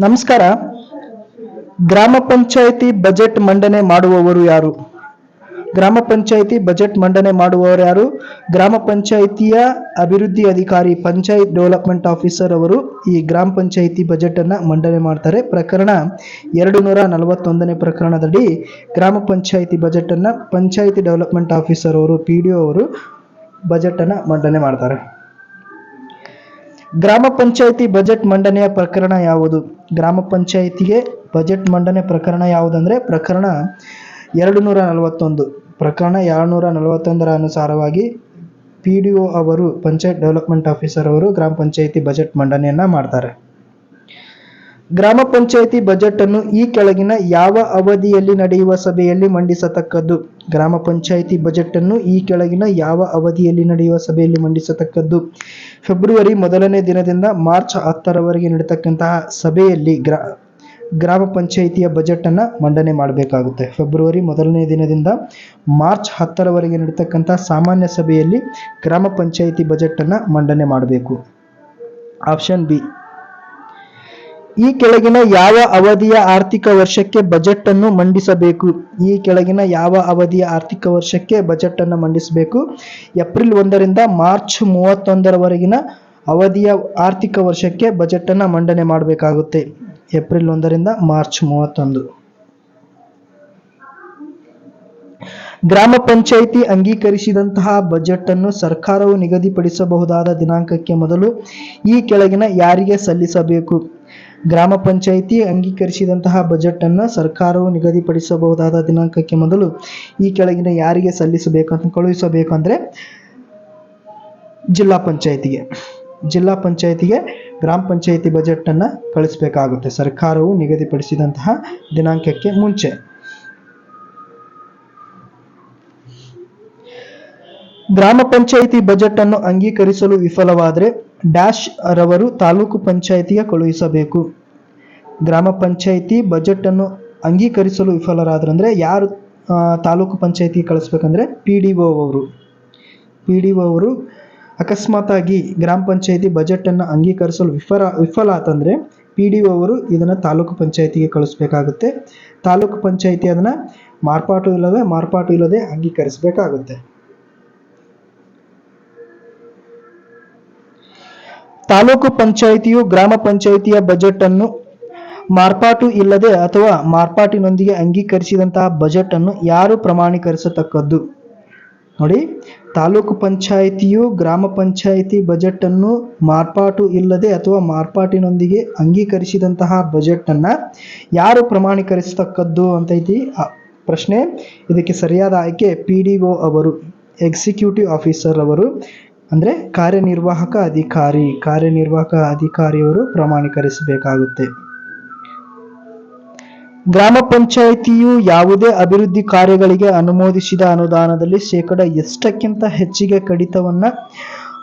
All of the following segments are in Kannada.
ನಮಸ್ಕಾರ. ಗ್ರಾಮ ಪಂಚಾಯಿತಿ ಬಜೆಟ್ ಮಂಡನೆ ಮಾಡುವವರು ಯಾರು? ಗ್ರಾಮ ಪಂಚಾಯಿತಿ ಬಜೆಟ್ ಮಂಡನೆ ಮಾಡುವವರು ಯಾರು? ಗ್ರಾಮ ಪಂಚಾಯಿತಿಯ ಅಭಿವೃದ್ಧಿ ಅಧಿಕಾರಿ ಪಂಚಾಯತ್ ಡೆವಲಪ್ಮೆಂಟ್ ಆಫೀಸರ್ ಅವರು ಈ ಗ್ರಾಮ ಪಂಚಾಯಿತಿ ಬಜೆಟ್ ಅನ್ನ ಮಂಡನೆ ಮಾಡ್ತಾರೆ. ಪ್ರಕರಣ ಎರಡು ನೂರ ನಲವತ್ತೊಂದನೇ ಪ್ರಕರಣದಡಿ ಗ್ರಾಮ ಪಂಚಾಯಿತಿ ಬಜೆಟ್ ಅನ್ನ ಪಂಚಾಯಿತಿ ಡೆವಲಪ್ಮೆಂಟ್ ಆಫೀಸರ್ ಅವರು, ಪಿ ಡಿ ಅವರು ಬಜೆಟ್ ಅನ್ನ ಮಂಡನೆ ಮಾಡ್ತಾರೆ. ಗ್ರಾಮ ಪಂಚಾಯಿತಿ ಬಜೆಟ್ ಮಂಡನೆಯ ಪ್ರಕರಣ ಯಾವುದು? ಗ್ರಾಮ ಪಂಚಾಯಿತಿಗೆ ಬಜೆಟ್ ಮಂಡನೆ ಪ್ರಕರಣ ಯಾವುದಂದ್ರೆ ಪ್ರಕರಣ ಎರಡು ನೂರ ನಲವತ್ತೊಂದು ಪ್ರಕರಣ ಎರಡುನೂರ ನಲವತ್ತೊಂದರ ಅನುಸಾರವಾಗಿ ಪಿ ಡಿ ಒ ಅವರು, ಪಂಚಾಯತ್ ಡೆವಲಪ್ಮೆಂಟ್ ಆಫೀಸರ್ ಅವರು ಗ್ರಾಮ ಪಂಚಾಯಿತಿ ಬಜೆಟ್ ಮಂಡನೆಯನ್ನ ಮಾಡ್ತಾರೆ. ಗ್ರಾಮ ಪಂಚಾಯಿತಿ ಬಜೆಟ್ ಅನ್ನು ಈ ಕೆಳಗಿನ ಯಾವ ಅವಧಿಯಲ್ಲಿ ನಡೆಯುವ ಸಭೆಯಲ್ಲಿ ಮಂಡಿಸತಕ್ಕದ್ದು? ಗ್ರಾಮ ಪಂಚಾಯಿತಿ ಬಜೆಟ್ ಅನ್ನು ಈ ಕೆಳಗಿನ ಯಾವ ಅವಧಿಯಲ್ಲಿ ನಡೆಯುವ ಸಭೆಯಲ್ಲಿ ಮಂಡಿಸತಕ್ಕದ್ದು? ಫೆಬ್ರವರಿ ಮೊದಲನೇ ದಿನದಿಂದ ಮಾರ್ಚ್ ಹತ್ತರವರೆಗೆ ನಡೆತಕ್ಕಂತಹ ಸಭೆಯಲ್ಲಿ ಗ್ರಾ, ಗ್ರಾಮ ಪಂಚಾಯಿತಿಯ ಬಜೆಟ್ ಅನ್ನ ಮಂಡನೆ ಮಾಡಬೇಕಾಗುತ್ತೆ. ಫೆಬ್ರವರಿ ಮೊದಲನೇ ದಿನದಿಂದ ಮಾರ್ಚ್ ಹತ್ತರವರೆಗೆ ನಡೀತಕ್ಕಂತಹ ಸಾಮಾನ್ಯ ಸಭೆಯಲ್ಲಿ ಗ್ರಾಮ ಪಂಚಾಯಿತಿ ಬಜೆಟ್ ಅನ್ನ ಮಂಡನೆ ಮಾಡಬೇಕು. Option B. ಈ ಕೆಳಗಿನ ಯಾವ ಅವಧಿಯ ಆರ್ಥಿಕ ವರ್ಷಕ್ಕೆ ಬಜೆಟ್ ಅನ್ನು ಮಂಡಿಸಬೇಕು? ಈ ಕೆಳಗಿನ ಯಾವ ಅವಧಿಯ ಆರ್ಥಿಕ ವರ್ಷಕ್ಕೆ ಬಜೆಟ್ ಅನ್ನು ಮಂಡಿಸಬೇಕು? ಏಪ್ರಿಲ್ ಒಂದರಿಂದ ಮಾರ್ಚ್ ಮೂವತ್ತೊಂದರವರೆಗಿನ ಅವಧಿಯ ಆರ್ಥಿಕ ವರ್ಷಕ್ಕೆ ಬಜೆಟ್ ಅನ್ನು ಮಂಡನೆ ಮಾಡಬೇಕಾಗುತ್ತೆ. ಏಪ್ರಿಲ್ ಒಂದರಿಂದ ಮಾರ್ಚ್ ಮೂವತ್ತೊಂದು. ಗ್ರಾಮ ಪಂಚಾಯಿತಿ ಅಂಗೀಕರಿಸಿದಂತಹ ಬಜೆಟ್ ಅನ್ನು ಸರ್ಕಾರವು ನಿಗದಿಪಡಿಸಬಹುದಾದ ದಿನಾಂಕಕ್ಕೆ ಮೊದಲು ಈ ಕೆಳಗಿನ ಯಾರಿಗೆ ಸಲ್ಲಿಸಬೇಕು? ಗ್ರಾಮ ಪಂಚಾಯಿತಿ ಅಂಗೀಕರಿಸಿದಂತಹ ಬಜೆಟ್ ಅನ್ನು ಸರ್ಕಾರವು ನಿಗದಿಪಡಿಸಬಹುದಾದ ದಿನಾಂಕಕ್ಕೆ ಮೊದಲು ಈ ಕೆಳಗಿನ ಯಾರಿಗೆ ಸಲ್ಲಿಸಬೇಕಂತ ಕಳುಹಿಸಬೇಕಂದ್ರೆ ಜಿಲ್ಲಾ ಪಂಚಾಯಿತಿಗೆ. ಜಿಲ್ಲಾ ಪಂಚಾಯಿತಿಗೆ ಗ್ರಾಮ ಪಂಚಾಯಿತಿ ಬಜೆಟ್ ಅನ್ನ ಕಳಿಸಬೇಕಾಗುತ್ತೆ. ಸರ್ಕಾರವು ನಿಗದಿಪಡಿಸಿದಂತಹ ದಿನಾಂಕಕ್ಕೆ ಮುಂಚೆ. ಗ್ರಾಮ ಪಂಚಾಯಿತಿ ಬಜೆಟ್ ಅನ್ನು ಅಂಗೀಕರಿಸಲು ವಿಫಲವಾದರೆ ಡ್ಯಾಶ್ ರವರು ತಾಲೂಕು ಪಂಚಾಯಿತಿಗೆ ಕಳುಹಿಸಬೇಕು. ಗ್ರಾಮ ಪಂಚಾಯಿತಿ ಬಜೆಟ್ ಅನ್ನು ಅಂಗೀಕರಿಸಲು ವಿಫಲರಾದ್ರಂದ್ರೆ ಯಾರು ತಾಲೂಕು ಪಂಚಾಯಿತಿಗೆ ಕಳಿಸ್ಬೇಕಂದ್ರೆ ಪಿ ಡಿ ಒ ಅವರು. ಪಿ ಡಿ ಒ ಅವರು ಅಕಸ್ಮಾತಾಗಿ ಗ್ರಾಮ ಪಂಚಾಯಿತಿ ಬಜೆಟ್ ಅನ್ನು ಅಂಗೀಕರಿಸಲು ವಿಫಲ ವಿಫಲ ಆತಂದರೆ ಪಿ ಡಿ ಒ ಅವರು ಇದನ್ನು ತಾಲೂಕು ಪಂಚಾಯಿತಿಗೆ ಕಳಿಸ್ಬೇಕಾಗುತ್ತೆ. ತಾಲೂಕು ಪಂಚಾಯಿತಿ ಅದನ್ನ ಮಾರ್ಪಾಟು ಇಲ್ಲದೆ ಮಾರ್ಪಾಟು ಇಲ್ಲದೆ ಅಂಗೀಕರಿಸಬೇಕಾಗುತ್ತೆ. ತಾಲೂಕು ಪಂಚಾಯಿತಿಯು ಗ್ರಾಮ ಪಂಚಾಯಿತಿಯ ಬಜೆಟ್ ಅನ್ನು ಮಾರ್ಪಾಟು ಇಲ್ಲದೆ ಅಥವಾ ಮಾರ್ಪಾಟಿನೊಂದಿಗೆ ಅಂಗೀಕರಿಸಿದಂತಹ ಬಜೆಟ್ ಅನ್ನು ಯಾರು ಪ್ರಮಾಣೀಕರಿಸತಕ್ಕದ್ದು? ನೋಡಿ, ತಾಲೂಕು ಪಂಚಾಯಿತಿಯು ಗ್ರಾಮ ಪಂಚಾಯಿತಿ ಬಜೆಟ್ ಅನ್ನು ಮಾರ್ಪಾಟು ಇಲ್ಲದೆ ಅಥವಾ ಮಾರ್ಪಾಟಿನೊಂದಿಗೆ ಅಂಗೀಕರಿಸಿದಂತಹ ಬಜೆಟ್ ಅನ್ನ ಯಾರು ಪ್ರಮಾಣೀಕರಿಸತಕ್ಕದ್ದು ಅಂತೈತಿ? ಪ್ರಶ್ನೆ. ಇದಕ್ಕೆ ಸರಿಯಾದ ಆಯ್ಕೆ ಪಿ ಡಿ ಒ ಅವರು, ಎಕ್ಸಿಕ್ಯೂಟಿವ್ ಆಫೀಸರ್ ಅವರು. ಅಂದ್ರೆ ಕಾರ್ಯನಿರ್ವಾಹಕ ಅಧಿಕಾರಿ, ಕಾರ್ಯನಿರ್ವಾಹಕ ಅಧಿಕಾರಿಯವರು ಪ್ರಮಾಣೀಕರಿಸಬೇಕಾಗುತ್ತೆ. ಗ್ರಾಮ ಪಂಚಾಯಿತಿಯು ಯಾವುದೇ ಅಭಿವೃದ್ಧಿ ಕಾರ್ಯಗಳಿಗೆ ಅನುಮೋದಿಸಿದ ಅನುದಾನದಲ್ಲಿ ಶೇಕಡ ಎಷ್ಟಕ್ಕಿಂತ ಹೆಚ್ಚಿಗೆ ಕಡಿತವನ್ನು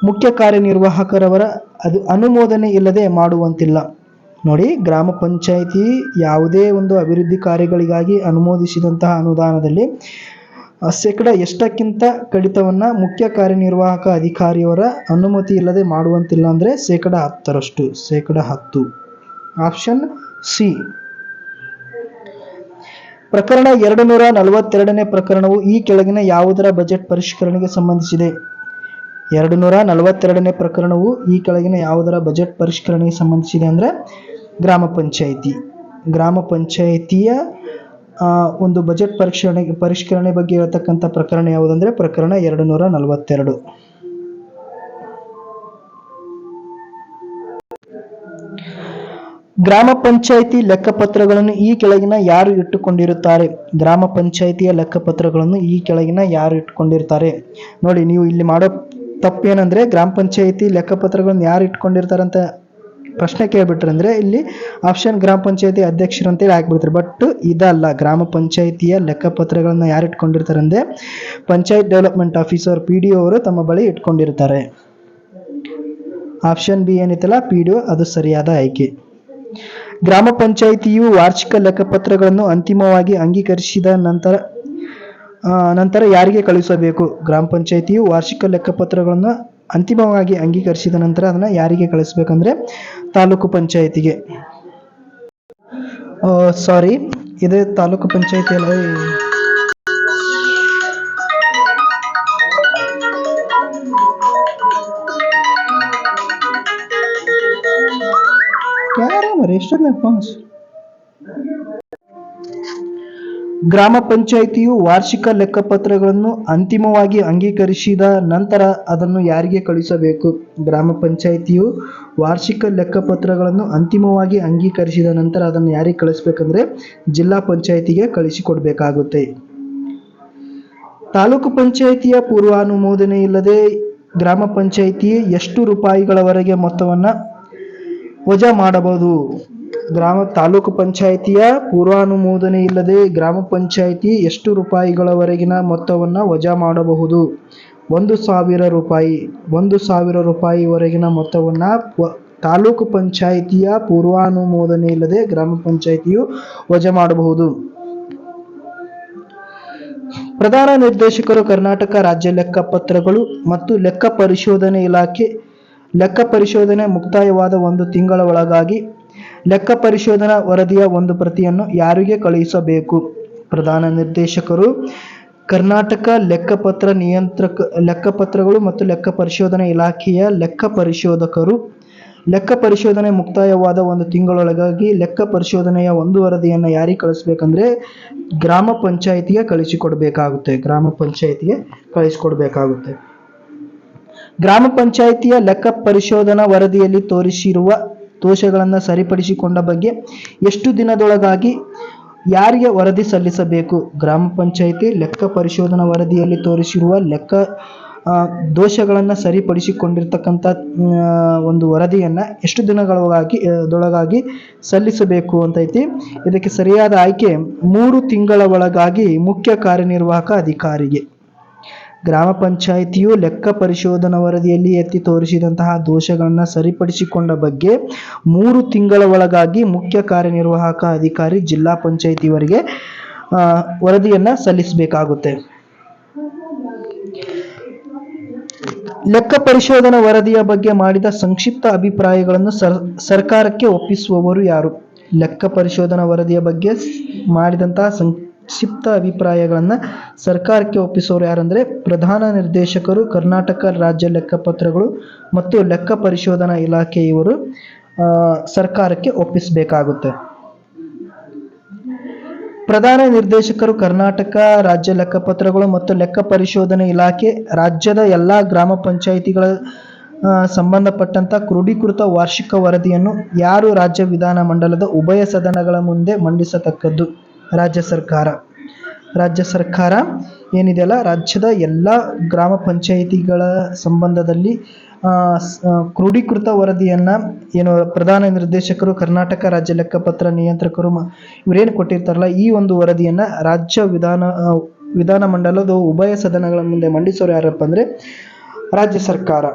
ಮುಖ್ಯ ಕಾರ್ಯನಿರ್ವಾಹಕರವರ ಅದು ಅನುಮೋದನೆ ಇಲ್ಲದೆ ಮಾಡುವಂತಿಲ್ಲ. ನೋಡಿ, ಗ್ರಾಮ ಪಂಚಾಯಿತಿ ಯಾವುದೇ ಒಂದು ಅಭಿವೃದ್ಧಿ ಕಾರ್ಯಗಳಿಗಾಗಿ ಅನುಮೋದಿಸಿದಂತಹ ಅನುದಾನದಲ್ಲಿ ಶೇಕಡ ಎಷ್ಟಕ್ಕಿಂತ ಕಡಿತವನ್ನು ಮುಖ್ಯ ಕಾರ್ಯನಿರ್ವಾಹಕ ಅಧಿಕಾರಿಯವರ ಅನುಮತಿ ಇಲ್ಲದೆ ಮಾಡುವಂತಿಲ್ಲ ಅಂದರೆ ಶೇಕಡ ಹತ್ತರಷ್ಟು, ಶೇಕಡ ಹತ್ತು. Option C. ಪ್ರಕರಣ ಎರಡು ನೂರ ನಲವತ್ತೆರಡನೇ ಪ್ರಕರಣವು ಈ ಕೆಳಗಿನ ಯಾವುದರ ಬಜೆಟ್ ಪರಿಷ್ಕರಣೆಗೆ ಸಂಬಂಧಿಸಿದೆ? ಎರಡು ನೂರ ನಲವತ್ತೆರಡನೇ ಪ್ರಕರಣವು ಈ ಕೆಳಗಿನ ಯಾವುದರ ಬಜೆಟ್ ಪರಿಷ್ಕರಣೆಗೆ ಸಂಬಂಧಿಸಿದೆ ಅಂದರೆ ಗ್ರಾಮ ಪಂಚಾಯಿತಿ. ಗ್ರಾಮ ಪಂಚಾಯಿತಿಯ ಒಂದು ಬಜೆಟ್ ಪರಿಷ್ಕರಣೆ ಪರಿಷ್ಕರಣೆ ಬಗ್ಗೆ ಹೇಳ್ತಕ್ಕಂಥ ಪ್ರಕರಣ ಯಾವುದಂದ್ರೆ ಪ್ರಕರಣ ಎರಡು ನೂರ ನಲವತ್ತೆರಡು. ಗ್ರಾಮ ಪಂಚಾಯಿತಿ ಲೆಕ್ಕಪತ್ರಗಳನ್ನು ಈ ಕೆಳಗಿನ ಯಾರು ಇಟ್ಟುಕೊಂಡಿರುತ್ತಾರೆ? ಗ್ರಾಮ ಪಂಚಾಯಿತಿಯ ಲೆಕ್ಕಪತ್ರಗಳನ್ನು ಈ ಕೆಳಗಿನ ಯಾರು ಇಟ್ಟುಕೊಂಡಿರ್ತಾರೆ ನೋಡಿ, ನೀವು ಇಲ್ಲಿ ಮಾಡೋ ತಪ್ಪೇನಂದ್ರೆ ಗ್ರಾಮ ಪಂಚಾಯಿತಿ ಲೆಕ್ಕಪತ್ರಗಳನ್ನು ಯಾರು ಇಟ್ಕೊಂಡಿರ್ತಾರೆ ಅಂತ ಪ್ರಶ್ನೆ ಕೇಳ್ಬಿಟ್ರೆ ಅಂದ್ರೆ ಇಲ್ಲಿ ಆಪ್ಷನ್ ಗ್ರಾಮ ಪಂಚಾಯಿತಿ ಅಧ್ಯಕ್ಷರು ಅಂತೇಳಿ ಹಾಕ್ಬಿಡ್ತಾರೆ. ಬಟ್ ಇದಲ್ಲ, ಗ್ರಾಮ ಪಂಚಾಯಿತಿಯ ಲೆಕ್ಕಪತ್ರಗಳನ್ನು ಯಾರು ಇಟ್ಕೊಂಡಿರ್ತಾರೆ ಅಂದ್ರೆ panchayat development officer P D ಅವರು ತಮ್ಮ ಬಳಿ ಇಟ್ಕೊಂಡಿರ್ತಾರೆ. ಆಪ್ಷನ್ ಬಿ ಏನಿತ್ತಲ್ಲ ಪಿ ಡಿ ಅದು ಸರಿಯಾದ ಆಯ್ಕೆ. ಗ್ರಾಮ ಪಂಚಾಯಿತಿಯು ವಾರ್ಷಿಕ ಲೆಕ್ಕಪತ್ರಗಳನ್ನು ಅಂತಿಮವಾಗಿ ಅಂಗೀಕರಿಸಿದ ನಂತರ ನಂತರ ಯಾರಿಗೆ ಕಳುಹಿಸಬೇಕು? ಗ್ರಾಮ ಪಂಚಾಯಿತಿಯು ವಾರ್ಷಿಕ ಲೆಕ್ಕಪತ್ರಗಳನ್ನು ಅಂತಿಮವಾಗಿ ಅಂಗೀಕರಿಸಿದ ನಂತರ ಅದನ್ನ ಯಾರಿಗೆ ಕಳಿಸ್ಬೇಕಂದ್ರೆ ತಾಲೂಕು ಪಂಚಾಯತಿಗೆ. ಸಾರಿ ಇದೇ ತಾಲೂಕು ಪಂಚಾಯತಿ ಅಲ್ಲ ಯಾರ ಮರಿ ಎಷ್ಟೊಂದು ಫೋನ್ಸ್ ಗ್ರಾಮ ಪಂಚಾಯಿತಿಯು ವಾರ್ಷಿಕ ಲೆಕ್ಕಪತ್ರಗಳನ್ನು ಅಂತಿಮವಾಗಿ ಅಂಗೀಕರಿಸಿದ ನಂತರ ಅದನ್ನು ಯಾರಿಗೆ ಕಳುಹಿಸಬೇಕು? ಗ್ರಾಮ ಪಂಚಾಯಿತಿಯು ವಾರ್ಷಿಕ ಲೆಕ್ಕಪತ್ರಗಳನ್ನು ಅಂತಿಮವಾಗಿ ಅಂಗೀಕರಿಸಿದ ನಂತರ ಅದನ್ನು ಯಾರಿಗೆ ಕಳಿಸ್ಬೇಕಂದ್ರೆ ಜಿಲ್ಲಾ ಪಂಚಾಯಿತಿಗೆ ಕಳಿಸಿಕೊಡ್ಬೇಕಾಗುತ್ತೆ ತಾಲೂಕು ಪಂಚಾಯಿತಿಯ ಪೂರ್ವಾನುಮೋದನೆ ಇಲ್ಲದೆ ಗ್ರಾಮ ಪಂಚಾಯಿತಿ ಎಷ್ಟು ರೂಪಾಯಿಗಳವರೆಗೆ ಮೊತ್ತವನ್ನು ವಜಾ ಮಾಡಬಹುದು? ಗ್ರಾಮ ತಾಲೂಕು ಪಂಚಾಯಿತಿಯ ಪೂರ್ವಾನುಮೋದನೆ ಇಲ್ಲದೆ ಗ್ರಾಮ ಪಂಚಾಯಿತಿ ಎಷ್ಟು ರೂಪಾಯಿಗಳವರೆಗಿನ ಮೊತ್ತವನ್ನು ವಜಾ ಮಾಡಬಹುದು? ಒಂದು ಸಾವಿರ ರೂಪಾಯಿ. ಒಂದು ಸಾವಿರ ರೂಪಾಯಿವರೆಗಿನ ಮೊತ್ತವನ್ನು ತಾಲೂಕು ಪಂಚಾಯಿತಿಯ ಪೂರ್ವಾನುಮೋದನೆ ಇಲ್ಲದೆ ಗ್ರಾಮ ಪಂಚಾಯಿತಿಯು ವಜಾ ಮಾಡಬಹುದು. ಪ್ರಧಾನ ನಿರ್ದೇಶಕರು ಕರ್ನಾಟಕ ರಾಜ್ಯ ಲೆಕ್ಕಪತ್ರಗಳು ಮತ್ತು ಲೆಕ್ಕ ಪರಿಶೋಧನೆ ಇಲಾಖೆ, ಲೆಕ್ಕ ಪರಿಶೋಧನೆ ಮುಕ್ತಾಯವಾದ ಒಂದು ತಿಂಗಳ ಒಳಗಾಗಿ ಲೆಕ್ಕ ಪರಿಶೋಧನಾ ವರದಿಯ ಒಂದು ಪ್ರತಿಯನ್ನು ಯಾರಿಗೆ ಕಳುಹಿಸಬೇಕು? ಪ್ರಧಾನ ನಿರ್ದೇಶಕರು, ಕರ್ನಾಟಕ ಲೆಕ್ಕಪತ್ರ ನಿಯಂತ್ರಕ, ಲೆಕ್ಕಪತ್ರಗಳು ಮತ್ತು ಲೆಕ್ಕ ಪರಿಶೋಧನೆ ಇಲಾಖೆಯ ಲೆಕ್ಕ ಪರಿಶೋಧಕರು. ಲೆಕ್ಕ ಪರಿಶೋಧನೆ ಮುಕ್ತಾಯವಾದ ಒಂದು ತಿಂಗಳೊಳಗಾಗಿ ಲೆಕ್ಕ ಪರಿಶೋಧನೆಯ ಒಂದು ವರದಿಯನ್ನು ಯಾರಿಗೆ ಕಳಿಸ್ಬೇಕಂದ್ರೆ ಗ್ರಾಮ ಪಂಚಾಯಿತಿಗೆ ಕಳಿಸಿಕೊಡ್ಬೇಕಾಗುತ್ತೆ ಗ್ರಾಮ ಪಂಚಾಯಿತಿಗೆ ಕಳಿಸಿಕೊಡ್ಬೇಕಾಗುತ್ತೆ ಗ್ರಾಮ ಪಂಚಾಯಿತಿಯ ಲೆಕ್ಕ ಪರಿಶೋಧನಾ ವರದಿಯಲ್ಲಿ ತೋರಿಸಿರುವ ದೋಷಗಳನ್ನು ಸರಿಪಡಿಸಿಕೊಂಡ ಬಗ್ಗೆ ಎಷ್ಟು ದಿನದೊಳಗಾಗಿ ಯಾರಿಗೆ ವರದಿ ಸಲ್ಲಿಸಬೇಕು? ಗ್ರಾಮ ಪಂಚಾಯಿತಿ ಲೆಕ್ಕ ಪರಿಶೋಧನಾ ವರದಿಯಲ್ಲಿ ತೋರಿಸಿರುವ ಲೆಕ್ಕ ದೋಷಗಳನ್ನು ಸರಿಪಡಿಸಿಕೊಂಡಿರ್ತಕ್ಕಂಥ ಒಂದು ವರದಿಯನ್ನು ಎಷ್ಟು ದಿನಗಳೊಳಗಾಗಿ ದೊಳಗಾಗಿ ಸಲ್ಲಿಸಬೇಕು ಅಂತೈತಿ. ಇದಕ್ಕೆ ಸರಿಯಾದ ಆಯ್ಕೆ ಮೂರು ತಿಂಗಳ ಒಳಗಾಗಿ ಮುಖ್ಯ ಕಾರ್ಯನಿರ್ವಾಹಕ ಅಧಿಕಾರಿಗೆ. ಗ್ರಾಮ ಪಂಚಾಯಿತಿಯು ಲೆಕ್ಕ ಪರಿಶೋಧನಾ ವರದಿಯಲ್ಲಿ ಎತ್ತಿ ತೋರಿಸಿದಂತಹ ದೋಷಗಳನ್ನು ಸರಿಪಡಿಸಿಕೊಂಡ ಬಗ್ಗೆ ಮೂರು ತಿಂಗಳ ಒಳಗಾಗಿ ಮುಖ್ಯ ಕಾರ್ಯನಿರ್ವಾಹಕ ಅಧಿಕಾರಿ ಜಿಲ್ಲಾ ಪಂಚಾಯಿತಿವರಿಗೆ ವರದಿಯನ್ನು ಸಲ್ಲಿಸಬೇಕಾಗುತ್ತೆ. ಲೆಕ್ಕ ಪರಿಶೋಧನಾ ವರದಿಯ ಬಗ್ಗೆ ಮಾಡಿದ ಸಂಕ್ಷಿಪ್ತ ಅಭಿಪ್ರಾಯಗಳನ್ನು ಸರ್, ಸರ್ಕಾರಕ್ಕೆ ಒಪ್ಪಿಸುವವರು ಯಾರು? ಲೆಕ್ಕ ಪರಿಶೋಧನಾ ವರದಿಯ ಬಗ್ಗೆ ಸ್- ಸಂಕ್ಷಿಪ್ತ ಅಭಿಪ್ರಾಯಗಳನ್ನು ಸರ್ಕಾರಕ್ಕೆ ಒಪ್ಪಿಸೋರು ಯಾರಂದರೆ ಪ್ರಧಾನ ನಿರ್ದೇಶಕರು, ಕರ್ನಾಟಕ ರಾಜ್ಯ ಲೆಕ್ಕಪತ್ರಗಳು ಮತ್ತು ಲೆಕ್ಕ ಪರಿಶೋಧನಾ ಇಲಾಖೆ ಇವರು ಸರ್ಕಾರಕ್ಕೆ ಒಪ್ಪಿಸಬೇಕಾಗುತ್ತೆ. ಪ್ರಧಾನ ನಿರ್ದೇಶಕರು ಕರ್ನಾಟಕ ರಾಜ್ಯ ಲೆಕ್ಕಪತ್ರಗಳು ಮತ್ತು ಲೆಕ್ಕ ಪರಿಶೋಧನಾ ಇಲಾಖೆ ರಾಜ್ಯದ ಎಲ್ಲ ಗ್ರಾಮ ಪಂಚಾಯಿತಿಗಳ ಸಂಬಂಧಪಟ್ಟಂಥ ಕ್ರೋಢೀಕೃತ ವಾರ್ಷಿಕ ವರದಿಯನ್ನು ಯಾರು ರಾಜ್ಯ ವಿಧಾನ ಮಂಡಲದ ಉಭಯ ಸದನಗಳ ಮುಂದೆ ಮಂಡಿಸತಕ್ಕದ್ದು? ರಾಜ್ಯ ಸರ್ಕಾರ. ರಾಜ್ಯ ಸರ್ಕಾರ ಏನಿದೆಯಲ್ಲ, ರಾಜ್ಯದ ಎಲ್ಲ ಗ್ರಾಮ ಪಂಚಾಯಿತಿಗಳ ಸಂಬಂಧದಲ್ಲಿ ಕ್ರೋಢೀಕೃತ ವರದಿಯನ್ನು ಏನು ಪ್ರಧಾನ ನಿರ್ದೇಶಕರು, ಕರ್ನಾಟಕ ರಾಜ್ಯ ಲೆಕ್ಕಪತ್ರ ನಿಯಂತ್ರಕರು ಇವರೇನು ಕೊಟ್ಟಿರ್ತಾರಲ್ಲ, ಈ ಒಂದು ವರದಿಯನ್ನು ರಾಜ್ಯ ವಿಧಾನ ವಿಧಾನಮಂಡಲದ ವಿಧಾನ ಮಂಡಲದ ಉಭಯ ಸದನಗಳ ಮುಂದೆ ಮಂಡಿಸೋರು ಯಾರಪ್ಪ ಅಂದರೆ, ರಾಜ್ಯ ಸರ್ಕಾರ.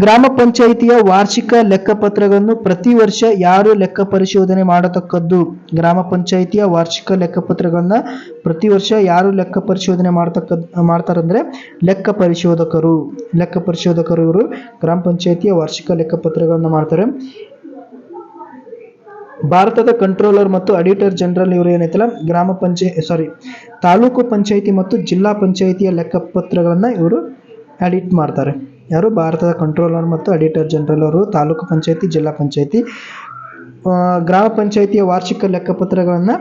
ಗ್ರಾಮ ಪಂಚಾಯಿತಿಯ ವಾರ್ಷಿಕ ಲೆಕ್ಕಪತ್ರಗಳನ್ನು ಪ್ರತಿ ವರ್ಷ ಯಾರು ಲೆಕ್ಕ ಪರಿಶೋಧನೆ ಮಾಡತಕ್ಕದ್ದು? ಗ್ರಾಮ ಪಂಚಾಯಿತಿಯ ವಾರ್ಷಿಕ ಲೆಕ್ಕಪತ್ರಗಳನ್ನು ಪ್ರತಿ ವರ್ಷ ಯಾರು ಲೆಕ್ಕ ಪರಿಶೋಧನೆ ಮಾಡತಕ್ಕ ಮಾಡ್ತಾರಂದ್ರೆ ಲೆಕ್ಕ ಪರಿಶೋಧಕರು. ಲೆಕ್ಕ ಪರಿಶೋಧಕರು ಇವರು ಗ್ರಾಮ ಪಂಚಾಯಿತಿಯ ವಾರ್ಷಿಕ ಲೆಕ್ಕಪತ್ರಗಳನ್ನು ಮಾಡ್ತಾರೆ. ಭಾರತದ ಕಂಟ್ರೋಲರ್ ಮತ್ತು ಅಡಿಟರ್ ಜನರಲ್ ಇವರು ಏನೈತಲ್ಲ, ಗ್ರಾಮ ಪಂಚಾಯತ್ ಸಾರಿ, ತಾಲೂಕು ಪಂಚಾಯಿತಿ ಮತ್ತು ಜಿಲ್ಲಾ ಪಂಚಾಯಿತಿಯ ಲೆಕ್ಕಪತ್ರಗಳನ್ನು ಇವರು ಅಡಿಟ್ ಮಾಡ್ತಾರೆ. ಯಾರು? ಭಾರತದ ಕಂಟ್ರೋಲರ್ ಮತ್ತು ಅಡಿಟರ್ ಜನರಲ್ ಅವರು, ತಾಲೂಕು ಪಂಚಾಯಿತಿ, ಜಿಲ್ಲಾ ಪಂಚಾಯಿತಿ. ಗ್ರಾಮ ಪಂಚಾಯಿತಿಯ ವಾರ್ಷಿಕ ಲೆಕ್ಕಪತ್ರಗಳನ್ನು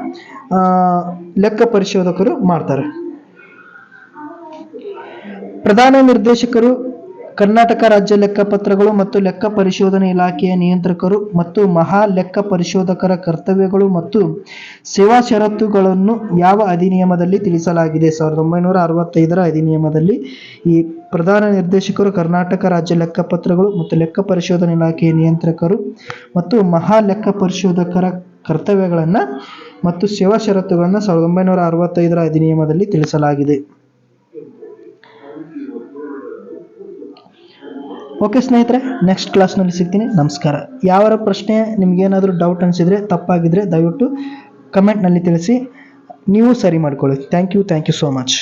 ಲೆಕ್ಕ ಪರಿಶೋಧಕರು ಮಾಡ್ತಾರೆ. ಪ್ರಧಾನ ನಿರ್ದೇಶಕರು ಕರ್ನಾಟಕ ರಾಜ್ಯ ಲೆಕ್ಕಪತ್ರಗಳು ಮತ್ತು ಲೆಕ್ಕ ಪರಿಶೋಧನೆ ಇಲಾಖೆಯ ನಿಯಂತ್ರಕರು ಮತ್ತು ಮಹಾ ಲೆಕ್ಕ ಪರಿಶೋಧಕರ ಕರ್ತವ್ಯಗಳು ಮತ್ತು ಸೇವಾ ಷರತ್ತುಗಳನ್ನು ಯಾವ ಅಧಿನಿಯಮದಲ್ಲಿ ತಿಳಿಸಲಾಗಿದೆ? ಸಾವಿರದ ಒಂಬೈನೂರ ಅರವತ್ತೈದರ ಅಧಿನಿಯಮದಲ್ಲಿ ಈ ಪ್ರಧಾನ ನಿರ್ದೇಶಕರು ಕರ್ನಾಟಕ ರಾಜ್ಯ ಲೆಕ್ಕಪತ್ರಗಳು ಮತ್ತು ಲೆಕ್ಕ ಪರಿಶೋಧನೆ ಇಲಾಖೆಯ ನಿಯಂತ್ರಕರು ಮತ್ತು ಮಹಾ ಲೆಕ್ಕ ಪರಿಶೋಧಕರ ಕರ್ತವ್ಯಗಳನ್ನು ಮತ್ತು ಸೇವಾ ಷರತ್ತುಗಳನ್ನು ಸಾವಿರದ ಒಂಬೈನೂರ ಅರವತ್ತೈದರ ಅಧಿನಿಯಮದಲ್ಲಿ ತಿಳಿಸಲಾಗಿದೆ. ಓಕೆ ಸ್ನೇಹಿತರೆ ನೆಕ್ಸ್ಟ್ ಕ್ಲಾಸ್ನಲ್ಲಿ ಸಿಗ್ತೀನಿ. ನಮಸ್ಕಾರ. ಯಾವ ಪ್ರಶ್ನೆ ನಿಮಗೇನಾದರೂ ಡೌಟ್ ಅನಿಸಿದರೆ ತಪ್ಪಾಗಿದ್ದರೆ ದಯವಿಟ್ಟು ಕಮೆಂಟ್ನಲ್ಲಿ ತಿಳಿಸಿ. ನೀವು ಸರಿ ಮಾಡ್ಕೊಳ್ಳಿ. Thank you thank you so much